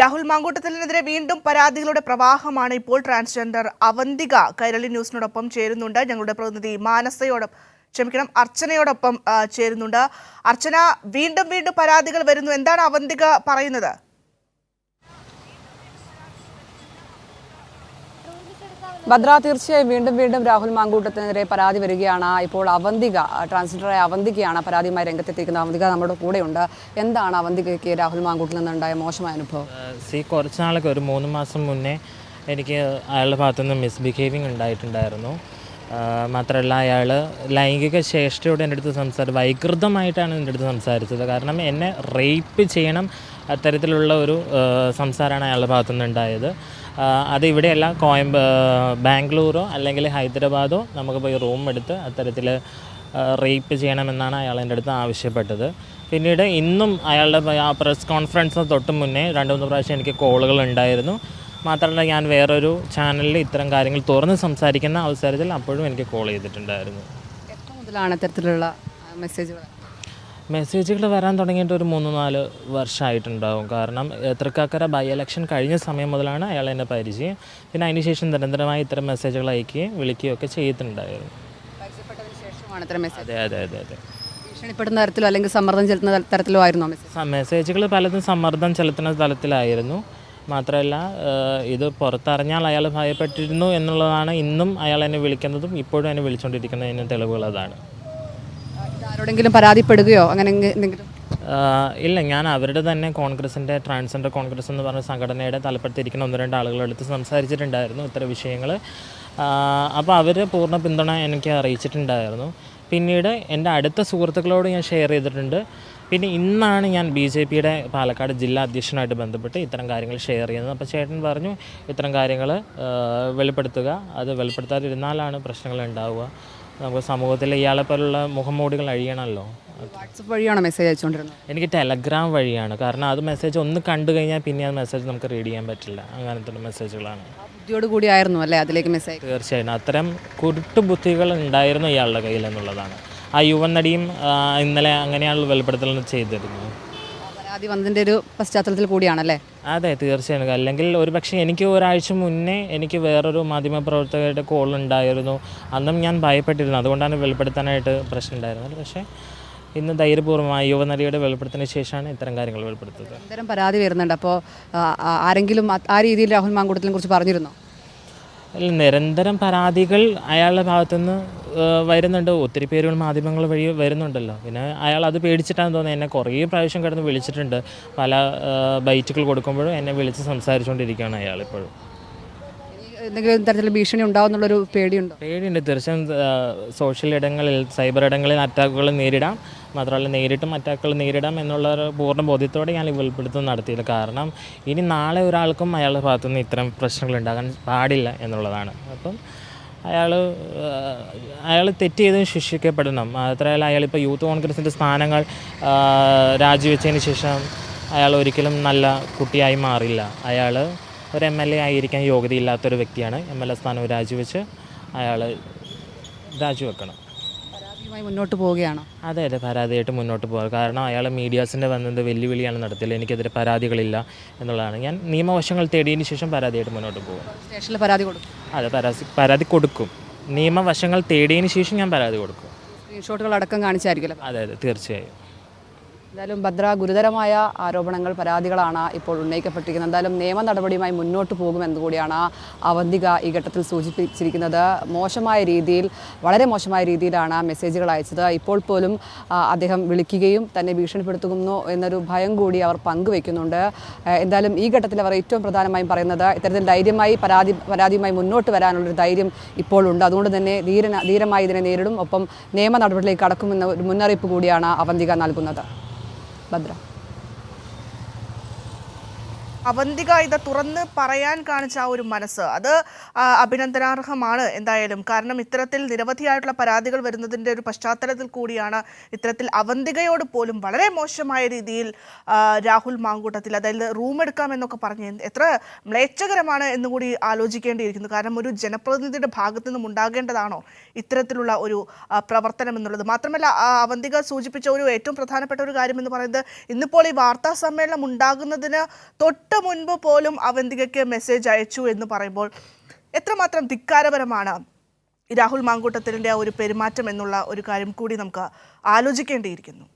രാഹുൽ മാങ്കൂട്ടത്തിനെതിരെ വീണ്ടും പരാതികളുടെ പ്രവാഹമാണ് ഇപ്പോൾ ട്രാൻസ്ജെൻഡർ അവന്തിക കൈരളി ന്യൂസിനോടൊപ്പം ചേരുന്നുണ്ട്. ഞങ്ങളുടെ പ്രതിനിധി മാനസയോടൊപ്പം ക്ഷമിക്കണം അർച്ചനയോടൊപ്പം ചേരുന്നുണ്ട്. അർച്ചന വീണ്ടും വീണ്ടും പരാതികൾ വരുന്നു. എന്താണ് അവന്തിക പറയുന്നത്? ഭദ്ര തീർച്ചയായും വീണ്ടും വീണ്ടും രാഹുൽ മാങ്കൂട്ടത്തിനെതിരെ പരാതി വരികയാണ്. ഇപ്പോൾ അവന്തിക ട്രാൻസ്ജെൻഡറായ അവന്തികയാണ് പരാതിയുമായി രംഗത്തെത്തിയിരിക്കുന്നത്. അവന്തിക നമ്മുടെ കൂടെയുണ്ട്. എന്താണ് അവന്തികയ്ക്ക് രാഹുൽ മാങ്കൂട്ടിൽ നിന്നുണ്ടായ മോശമായ അനുഭവം? സി കുറച്ച് നാളൊക്കെ ഒരു മൂന്ന് മാസം മുന്നേ എനിക്ക് അയാളുടെ ഭാഗത്തുനിന്ന് മിസ്ബിഹേവിങ് ഉണ്ടായിട്ടുണ്ടായിരുന്നു. മാത്രമല്ല അയാൾ ലൈംഗിക ശേഷിയോട് എന്റെ അടുത്ത് സംസാരിച്ചത് വൈകൃതമായിട്ടാണ് എന്റെ അടുത്ത് സംസാരിച്ചത്. കാരണം എന്നെ റേപ്പ് ചെയ്യണം അത്തരത്തിലുള്ള ഒരു സംസാരമാണ് അയാളുടെ ഭാഗത്തുനിന്ന് ഉണ്ടായത് അത് ഇവിടെയല്ല കോയമ്പ ബാംഗ്ലൂരോ അല്ലെങ്കിൽ ഹൈദരാബാദോ നമുക്ക് പോയി റൂം എടുത്ത് അത്തരത്തിൽ റേപ്പ് ചെയ്യണമെന്നാണ് അയാൾ എന്റെ അടുത്ത് ആവശ്യപ്പെട്ടത്. പിന്നീട് ഇന്നും അയാളുടെ ആ പ്രസ് കോൺഫറൻസിന് തൊട്ട് മുന്നേ രണ്ട് മൂന്ന് പ്രാവശ്യം എനിക്ക് കോളുകൾ ഉണ്ടായിരുന്നു. മാത്രമല്ല ഞാൻ വേറൊരു ചാനലിൽ ഇത്തരം കാര്യങ്ങൾ തുറന്ന് സംസാരിക്കുന്ന അവസരത്തിൽ അപ്പോഴും എനിക്ക് കോൾ ചെയ്തിട്ടുണ്ടായിരുന്നു. മുതലാണ് ഇത്തരത്തിലുള്ള മെസ്സേജുകൾ മെസ്സേജുകൾ വരാൻ തുടങ്ങിയിട്ട് ഒരു മൂന്ന് നാല് വർഷമായിട്ടുണ്ടാവും കാരണം തൃക്കാക്കര ബൈ ഇലക്ഷൻ കഴിഞ്ഞ സമയം മുതലാണ് അയാൾ എന്നെ പരിചയം. പിന്നെ അതിനുശേഷം നിരന്തരമായി ഇത്തരം മെസ്സേജുകൾ അയക്കുകയും വിളിക്കുകയും ഒക്കെ ചെയ്തിട്ടുണ്ടായിരുന്നു. അതെ അതെ അതെ അതെ. ഭീഷണിപ്പെടുന്ന തരത്തിലോ അല്ലെങ്കിൽ സമ്മർദ്ദം ചെലുത്തുന്ന തര- തരത്തിലോ ആയിരുന്നു മെസ്സേജുകൾ പലതും സമ്മർദ്ദം ചെലുത്തുന്ന തലത്തിലായിരുന്നു. മാത്രമല്ല ഇത് പുറത്തറിഞ്ഞാൽ അയാൾ ഭയപ്പെട്ടിരുന്നു എന്നുള്ളതാണ് ഇന്നും അയാൾ എന്നെ വിളിക്കുന്നതും ഇപ്പോഴും എന്നെ വിളിച്ചുകൊണ്ടിരിക്കുന്നതിന് തെളിവുകൾ അതാണ്. ആരോടെങ്കിലും പരാതിപ്പെടുകയോ അങ്ങനെ എന്തെങ്കിലും? ഇല്ല ഞാൻ അവരുടെ തന്നെ കോൺഗ്രസിന്റെ ട്രാൻസ്ജെൻഡർ കോൺഗ്രസ് എന്ന് പറഞ്ഞ സംഘടനയുടെ തലപ്പെടുത്തിയിരിക്കുന്ന ഒന്ന് രണ്ട് ആളുകളുടെ അടുത്ത് സംസാരിച്ചിട്ടുണ്ടായിരുന്നു ഇത്തരം വിഷയങ്ങൾ. അപ്പോൾ അവർ പൂർണ പിന്തുണ എനിക്ക് അറിയിച്ചിട്ടുണ്ടായിരുന്നു. പിന്നീട് എന്റെ അടുത്ത സുഹൃത്തുക്കളോട് ഞാൻ ഷെയർ ചെയ്തിട്ടുണ്ട്. പിന്നെ ഇന്നാണ് ഞാൻ ബി ജെ പിയുടെ പാലക്കാട് ജില്ലാ അധ്യക്ഷനായിട്ട് ബന്ധപ്പെട്ട് ഇത്തരം കാര്യങ്ങൾ ഷെയർ ചെയ്യുന്നത്. അപ്പോൾ ചേട്ടൻ പറഞ്ഞു ഇത്തരം കാര്യങ്ങൾ വെളിപ്പെടുത്തുക. അത് വെളിപ്പെടുത്താതിരുന്നാലാണ് പ്രശ്നങ്ങൾ ഉണ്ടാവുക. നമുക്ക് സമൂഹത്തിൽ ഇയാളെ പോലുള്ള മുഖംമൂടികൾ അഴിയണമല്ലോ. വാട്സപ്പ് വഴിയാണ് മെസ്സേജ് അയച്ചുകൊണ്ടിരുന്നത്? എനിക്ക് ടെലഗ്രാം വഴിയാണ്. കാരണം അത് മെസ്സേജ് ഒന്ന് കണ്ടു കഴിഞ്ഞാൽ പിന്നെ ആ മെസ്സേജ് നമുക്ക് റീഡ് ചെയ്യാൻ പറ്റില്ല. അങ്ങനത്തെ മെസ്സേജുകളാണ് ബുദ്ധിയോട് കൂടിയായിരുന്നു അല്ലേ അതിലേക്ക് മെസ്സേജ് തീർച്ചയായും അത്തരം കുരുട്ടുബുദ്ധികൾ ഉണ്ടായിരുന്നു ഇയാളുടെ കയ്യിൽ എന്നുള്ളതാണ്. ആ യുവൻ നടിയും ഇന്നലെ അങ്ങനെയാണല്ലോ വെളിപ്പെടുത്തൽ ചെയ്തിരുന്നത്. പരാതി വന്നതിന്റെ ഒരു പശ്ചാത്തലത്തിൽ കൂടിയാണല്ലേ? അതെ തീർച്ചയായും. അല്ലെങ്കിൽ ഒരു പക്ഷേ എനിക്ക് ഒരാഴ്ച മുന്നേ എനിക്ക് വേറൊരു മാധ്യമപ്രവർത്തകരുടെ കോൾ ഉണ്ടായിരുന്നു. അന്നും ഞാൻ ഭയപ്പെട്ടിരുന്നു. അതുകൊണ്ടാണ് വെളിപ്പെടുത്താനായിട്ട് പ്രശ്നം ഉണ്ടായിരുന്നത്. പക്ഷേ ഇന്ന് ധൈര്യപൂർവമായി യുവനടിയുടെ വെളിപ്പെടുത്തിന് ശേഷമാണ് ഇത്തരം കാര്യങ്ങൾ വെളിപ്പെടുത്തുന്നത്. ഇത്തരം പരാതി വരുന്നുണ്ട്. അപ്പോൾ ആരെങ്കിലും ആ- രീതിയിൽ രാഹുൽ മാങ്കൂട്ടത്തിനെ കുറിച്ച് പറഞ്ഞിരുന്നോ? നിരന്തരം പരാതികൾ അയാളുടെ ഭാഗത്തുനിന്ന് വരുന്നുണ്ട്. ഒത്തിരി പേരുകൾ മാധ്യമങ്ങൾ വഴി വരുന്നുണ്ടല്ലോ. പിന്നെ അയാൾ അത് പേടിച്ചിട്ടാണ് തോന്നുന്നത് എന്നെ കുറേ പ്രാവശ്യം കിടന്ന് വിളിച്ചിട്ടുണ്ട്. പല ബൈറ്റുകൾ കൊടുക്കുമ്പോഴും എന്നെ വിളിച്ച് സംസാരിച്ചുകൊണ്ടിരിക്കുകയാണ് അയാൾ ഇപ്പോഴും. എന്തെങ്കിലും തരത്തിലുള്ള ഭീഷണി ഉണ്ടാവുന്നുള്ളൊരു പേടിയുണ്ട്? പേടിയുണ്ട്. തീർച്ചയായും സോഷ്യൽ ഇടങ്ങളിൽ സൈബർ ഇടങ്ങളിൽ അറ്റാക്കുകൾ നേരിടാം. മാത്രമല്ല നേരിട്ടും അറ്റാക്കുകൾ നേരിടാം എന്നുള്ള ഒരു പൂർണ ബോധ്യത്തോടെ ഞാൻ ഈ നടത്തിയത്. കാരണം ഇനി നാളെ ഒരാൾക്കും അയാളുടെ ഭാഗത്തുനിന്ന് ഇത്തരം പ്രശ്നങ്ങൾ ഉണ്ടാകാൻ പാടില്ല എന്നുള്ളതാണ്. അപ്പം അയാൾ അയാൾ തെറ്റ് ചെയ്തതിന് ശിക്ഷിക്കപ്പെടണം. മാത്രമല്ല അയാളിപ്പോൾ യൂത്ത് കോൺഗ്രസിന്റെ സ്ഥാനങ്ങൾ രാജിവെച്ചതിന് ശേഷം അയാൾ ഒരിക്കലും നല്ല കുട്ടിയായി മാറില്ല. അയാൾ ഒരു എം എൽ എ ആയിരിക്കാൻ യോഗ്യതയില്ലാത്തൊരു വ്യക്തിയാണ്. എം എൽ എ സ്ഥാനം രാജിവെച്ച് അയാൾ രാജിവെക്കണം. പരാതിയുമായി മുന്നോട്ട് പോവുകയാണോ? അതെ അതെ. പരാതിയായിട്ട് മുന്നോട്ട് പോകുക കാരണം അയാൾ മീഡിയാസിന്റെ വന്നത് വെല്ലുവിളിയാണ് നടത്തിയത്. എനിക്കെതിരെ പരാതികളില്ല എന്നുള്ളതാണ്. ഞാൻ നിയമവശങ്ങൾ തേടിയതിന് ശേഷം പരാതിയായിട്ട് മുന്നോട്ട് പോകും. സ്റ്റേഷനിൽ പരാതി കൊടുക്കും. അതെ പരാതി പരാതി കൊടുക്കും. നിയമവശങ്ങൾ തേടിയതിന് ശേഷം ഞാൻ പരാതി കൊടുക്കും. സ്ക്രീൻഷോട്ടുകൾ അടക്കം കാണിച്ചായിരിക്കും അതെ അതെ. തീർച്ചയായും. എന്തായാലും ഭദ്ര ഗുരുതരമായ ആരോപണങ്ങൾ പരാതികളാണ് ഇപ്പോൾ ഉന്നയിക്കപ്പെട്ടിരിക്കുന്നത്. എന്തായാലും നിയമ നടപടിയുമായി മുന്നോട്ട് പോകുമെന്ന് കൂടിയാണ് അവന്തിക ഈ ഘട്ടത്തിൽ സൂചിപ്പിച്ചിരിക്കുന്നത്. മോശമായ രീതിയിൽ വളരെ മോശമായ രീതിയിലാണ് മെസ്സേജുകൾ അയച്ചത്. ഇപ്പോൾ പോലും അദ്ദേഹം വിളിക്കുകയും തന്നെ ഭീഷണിപ്പെടുത്തുന്നു എന്നൊരു ഭയം കൂടി അവർ പങ്കുവെക്കുന്നുണ്ട് എന്തായാലും ഈ ഘട്ടത്തിൽ അവർ ഏറ്റവും പ്രധാനമായും പറയുന്നത് ഇത്തരത്തിൽ ധൈര്യമായി പരാതി പരാതിയുമായി മുന്നോട്ട് വരാനുള്ളൊരു ധൈര്യം ഇപ്പോൾ ഉണ്ട്. അതുകൊണ്ട് തന്നെ ധീരന ധീരമായി ഇതിനെ നേരിടും. ഒപ്പം നിയമ നടപടിയിലേക്ക് കടക്കുമെന്ന ഒരു മുന്നറിയിപ്പ് കൂടിയാണ് അവന്തിക നൽകുന്നത്. ഭദ്ര അവന്തിക ഇത് തുറന്ന് പറയാൻ കാണിച്ച ആ ഒരു മനസ്സ് അത് അഭിനന്ദനാർഹമാണ് എന്തായാലും. കാരണം ഇത്തരത്തിൽ നിരവധിയായിട്ടുള്ള പരാതികൾ വരുന്നതിന്റെ ഒരു പശ്ചാത്തലത്തിൽ കൂടിയാണ് ഇത്തരത്തിൽ അവന്തികയോട് പോലും വളരെ മോശമായ രീതിയിൽ രാഹുൽ മാങ്കൂട്ടത്തിൽ അതായത് റൂം എടുക്കാം എന്നൊക്കെ പറഞ്ഞ് എത്ര മ്ലേച്ഛകരമാണ് എന്നുകൂടി ആലോചിക്കേണ്ടിയിരിക്കുന്നു. കാരണം ഒരു ജനപ്രതിനിധിയുടെ ഭാഗത്തു നിന്നും ഉണ്ടാകേണ്ടതാണോ ഇത്തരത്തിലുള്ള ഒരു പ്രവർത്തനം എന്നുള്ളത്? മാത്രമല്ല അവന്തിക സൂചിപ്പിച്ച ഒരു ഏറ്റവും പ്രധാനപ്പെട്ട ഒരു കാര്യം എന്ന് പറയുന്നത് ഇന്നിപ്പോൾ ഈ വാർത്താ സമ്മേളനം ഉണ്ടാകുന്നതിന് തൊട്ട് തൊട്ട് മുൻപ് പോലും അവന്തികയ്ക്ക് മെസ്സേജ് അയച്ചു എന്ന് പറയുമ്പോൾ എത്രമാത്രം ധിക്കാരപരമാണ് രാഹുൽ മാങ്കൂട്ടത്തിലിന്റെ ആ ഒരു പെരുമാറ്റം എന്നുള്ള ഒരു കാര്യം കൂടി നമുക്ക് ആലോചിക്കേണ്ടിയിരിക്കുന്നു.